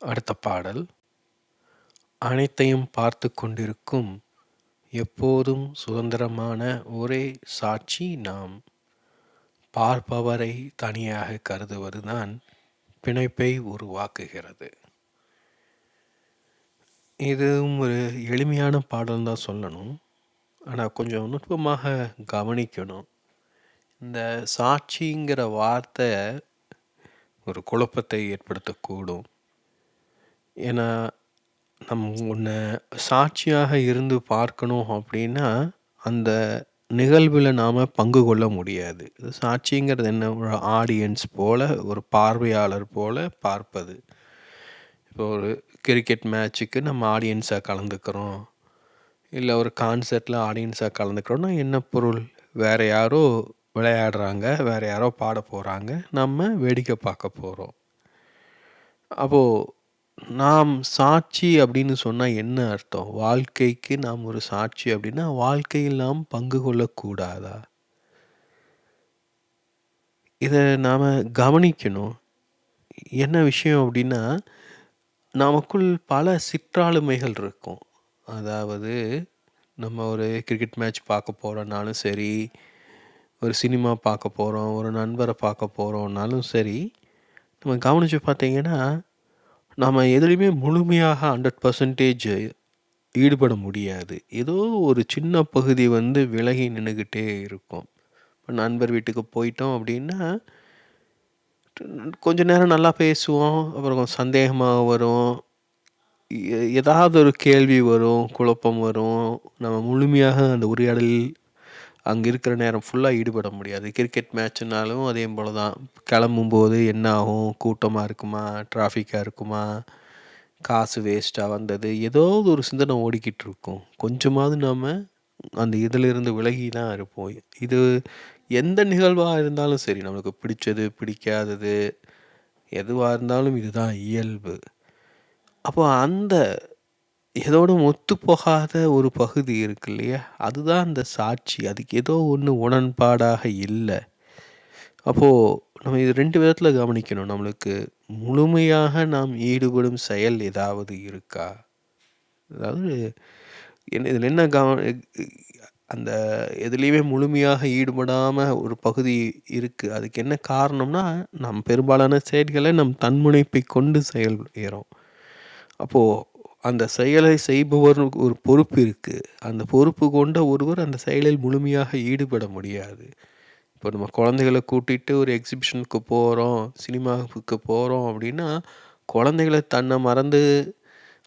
அடுத்த பாடல். அனைத்தையும் பார்த்து கொண்டிருக்கும் எப்போதும் சுதந்திரமான ஒரே சாட்சி நாம். பார்ப்பவரை தனியாக கருதுவதுதான் பிணைப்பை உருவாக்குகிறது. இதுவும் ஒரு எளிமையான பாடல் தான் சொல்லணும். ஆனால் கொஞ்சம் நுட்பமாக கவனிக்கணும். இந்த சாட்சிங்கிற வார்த்தை ஒரு குழப்பத்தை ஏற்படுத்தக்கூடும். ஏன்னா நம் உன்னை சாட்சியாக இருந்து பார்க்கணும் அப்படின்னா அந்த நிகழ்வில் நாம் பங்கு கொள்ள முடியாது. சாட்சிங்கிறது என்ன? ஒரு ஆடியன்ஸ் போல் ஒரு பார்வையாளர் போல் பார்ப்பது. இப்போ ஒரு கிரிக்கெட் மேட்ச்சுக்கு நம்ம ஆடியன்ஸாக கலந்துக்கிறோம். இல்லை ஒரு கான்சர்ட்டில் ஆடியன்ஸாக கலந்துக்கிறோன்னா என்ன பொருள்? வேறு யாரோ விளையாடுறாங்க வேறு யாரோ பாட போகிறாங்க நம்ம வேடிக்கை பார்க்க போகிறோம் அப்போது நாம் சாட்சி அப்படின்னு சொன்னால் என்ன அர்த்தம்? வாழ்க்கைக்கு நாம் ஒரு சாட்சி அப்படின்னா வாழ்க்கையில் நாம் பங்கு கொள்ளக்கூடாதா? இதை நாம் கவனிக்கணும். என்ன விஷயம் அப்படின்னா நமக்குள் பல சிற்றாளுமைகள் இருக்கும். அதாவது நம்ம ஒரு கிரிக்கெட் மேட்ச் பார்க்க போகிறோன்னாலும் சரி ஒரு சினிமா பார்க்க போகிறோம் ஒரு நண்பரை பார்க்க போகிறோன்னாலும் சரி நம்ம கவனித்து பார்த்தீங்கன்னா நம்ம எதுலேயுமே முழுமையாக ஹண்ட்ரட் பர்சன்டேஜ் ஈடுபட முடியாது. ஏதோ ஒரு சின்ன பகுதி வந்து விலகி நின்றுக்கிட்டே இருக்கும். இப்போ நண்பர் வீட்டுக்கு போயிட்டோம் அப்படின்னா கொஞ்ச நேரம் நல்லா பேசுவோம் அப்புறம் சந்தேகமாக வரும். எ- ஏதாவது ஒரு கேள்வி வரும் குழப்பம் வரும். நம்ம முழுமையாக அந்த உரையாடலில் அங்கே இருக்கிற நேரம் ஃபுல்லாக ஈடுபட முடியாது. கிரிக்கெட் மேட்ச்னாலும் அதே போல தான் கிளம்பும்போது என்ன ஆகும்? கூட்டமாக இருக்குமா? டிராஃபிக்காக இருக்குமா? காசு வேஸ்ட்டாக வந்தது? ஏதோ ஒரு சிந்தனை ஓடிக்கிட்டு இருக்கும். கொஞ்சமாவது நாம் அந்த இதிலிருந்து விலகி தான் இருப்போம். இது எந்த நிகழ்வாக இருந்தாலும் சரி நம்மளுக்கு பிடிச்சது பிடிக்காதது எதுவாக இருந்தாலும் இதுதான் இயல்பு. அப்போ அந்த எதோடும் ஒத்துப்போகாத ஒரு பகுதி இருக்கு இல்லையா? அதுதான் அந்த சாட்சி. அதுக்கு ஏதோ ஒன்று உடன்பாடாக இல்லை. அப்போது நம்ம இது ரெண்டு விதத்தில் கவனிக்கணும். நம்மளுக்கு முழுமையாக நாம் ஈடுபடும் செயல் ஏதாவது இருக்கா? அதாவது என்ன இதில் என்ன கவன அந்த எதுலேயுமே முழுமையாக ஈடுபடாமல் ஒரு பகுதி இருக்குது அதுக்கு என்ன காரணம்னா நம் பெரும்பாலான செயல்களை நம் தன்முனைப்பை கொண்டு செயல்படுகிறோம் அப்போது அந்த செயலை செய்பவருக்கு ஒரு பொறுப்பு இருக்குது அந்த பொறுப்பு கொண்ட ஒருவர் அந்த செயலில் முழுமையாக ஈடுபட முடியாது. இப்போ நம்ம குழந்தைகளை கூட்டிகிட்டு ஒரு எக்ஸிபிஷனுக்கு போகிறோம் சினிமாவுக்கு போகிறோம் அப்படின்னா குழந்தைகளை தன்னை மறந்து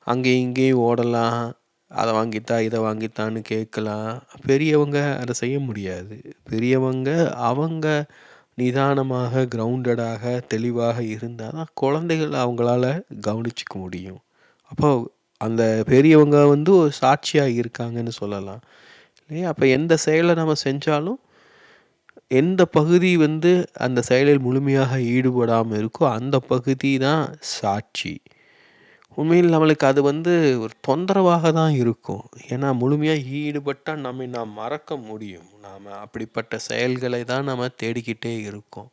அங்கேயும் இங்கேயும் ஓடலாம் அதை வாங்கித்தா இதை வாங்கித்தான்னு கேட்கலாம். பெரியவங்க அதை செய்ய முடியாது. பெரியவங்க அவங்க நிதானமாக கிரவுண்டடாக தெளிவாக இருந்தால் தான் குழந்தைகள் அவங்களால கவனிச்சிக்க முடியும். அப்போ அந்த பெரியவங்க வந்து ஒரு சாட்சியாக இருக்காங்கன்னு சொல்லலாம். இல்லையா? அப்போ எந்த செயலை நம்ம செஞ்சாலும் எந்த பகுதி வந்து அந்த செயலில் முழுமையாக ஈடுபடாமல் இருக்கோ அந்த பகுதி தான் சாட்சி. உண்மையில் நம்மளுக்கு அது வந்து ஒரு தொந்தரவாக தான் இருக்கும். ஏன்னா முழுமையாக ஈடுபட்டால் நம்மை நாம் மறக்க முடியும். நாம் அப்படிப்பட்ட செயல்களை தான் நம்ம தேடிக்கிட்டே இருக்கோம்.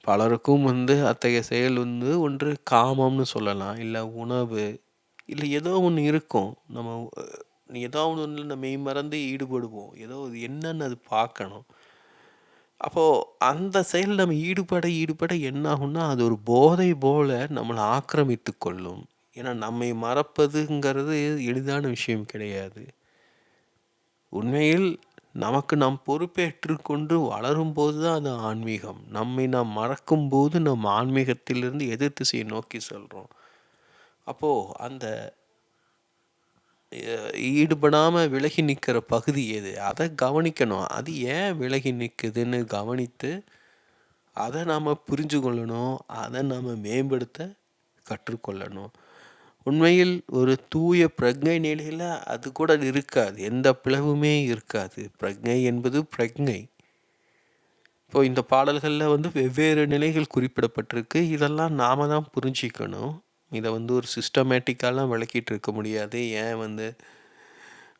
பலருக்கும் வந்து அத்தகைய செயல் வந்து ஒன்று காமம்னு சொல்லலாம். இல்லை உணவு இல்லை ஏதோ ஒன்று இருக்கும். நம்ம ஏதோ ஒன்று நம்ம மெய் மறந்து ஈடுபடுவோம். ஏதோ அது என்னன்னு அது பார்க்கணும். அப்போது அந்த செயல் நம்ம ஈடுபட ஈடுபட என்ன ஆகும்னா அது ஒரு போதை போல நம்மளை ஆக்கிரமித்து கொள்ளும். ஏன்னா நம்மை மறப்பதுங்கிறது எளிதான விஷயம் கிடையாது. உண்மையில் நமக்கு நாம் பொறுப்பேற்றுக்கொண்டு கொண்டு வளரும்போது தான் அது ஆன்மீகம். நம்மை நாம் மறக்கும்போது நம் ஆன்மீகத்திலிருந்து எதிர் திசையை நோக்கி சொல்கிறோம் அப்போது அந்த ஈடுபடாமல் விலகி நிற்கிற பகுதி எது? அதை கவனிக்கணும். அது ஏன் விலகி நிற்குதுன்னு கவனித்து அதை நாம் புரிஞ்சு கொள்ளணும் அதை நாம் மேம்படுத்த கற்றுக்கொள்ளணும். உண்மையில் ஒரு தூய பிரஜை நிலையில் அது கூட இருக்காது. எந்த பிளவுமே இருக்காது. பிரஜை என்பது பிரஜை. இப்போ இந்த பாடல்களில் வந்து வெவ்வேறு நிலைகள் குறிப்பிடப்பட்டிருக்கு. இதெல்லாம் நாம தான் புரிஞ்சிக்கணும். இதை வந்து ஒரு சிஸ்டமேட்டிக்காலாம் விளக்கிட்டு இருக்க முடியாது. ஏன் வந்து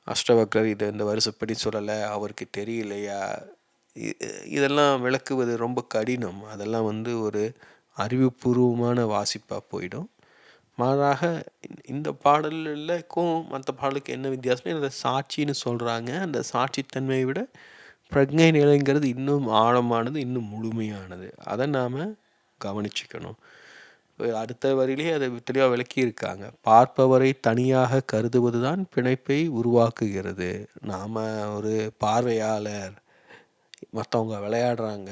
அஷ்டவக்ரர் இதை இந்த வருஷப்படி சொல்லலை? அவருக்கு தெரியலையா? இதெல்லாம் விளக்குவது ரொம்ப கடினம். அதெல்லாம் வந்து ஒரு அறிவுபூர்வமான வாசிப்பாக போயிடும். மாறாக இந்த பாடல்களுக்கும் மற்ற பாடலுக்கு என்ன வித்தியாசம் இந்த சாட்சின்னு சொல்கிறாங்க அந்த சாட்சித்தன்மையை விட பிரஜை நிலைங்கிறது இன்னும் ஆழமானது இன்னும் முழுமையானது. அதை நாம் கவனிச்சுக்கணும். அடுத்த வரியிலே அதை தெளிவாக விளக்கியிருக்காங்க. பார்ப்பவரை தனியாக கருதுவது தான் பிணைப்பை உருவாக்குகிறது. நாம் ஒரு பார்வையாளர் மற்றவங்க விளையாடுறாங்க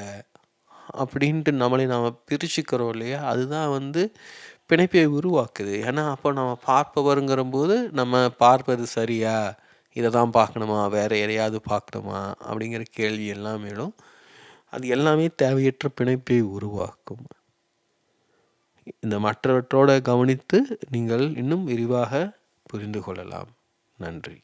அப்படின்ட்டு நம்மளை நாம் பிரிச்சுக்கிறோம் இல்லையா? அதுதான் வந்து பிணைப்பை உருவாக்குது. ஏன்னா அப்போ நம்ம பார்ப்பவருங்கிறம்போது நம்ம பார்ப்பது சரியா? இதை தான் பார்க்கணுமா? வேறு எதையாவது பார்க்கணுமா? அப்படிங்கிற கேள்வி எல்லாம் மேலும் அது எல்லாமே தேவையற்ற பிணைப்பை உருவாக்கும். இந்த மற்றவற்றோடு கவனித்து நீங்கள் இன்னும் விரிவாக புரிந்து கொள்ளலாம். நன்றி.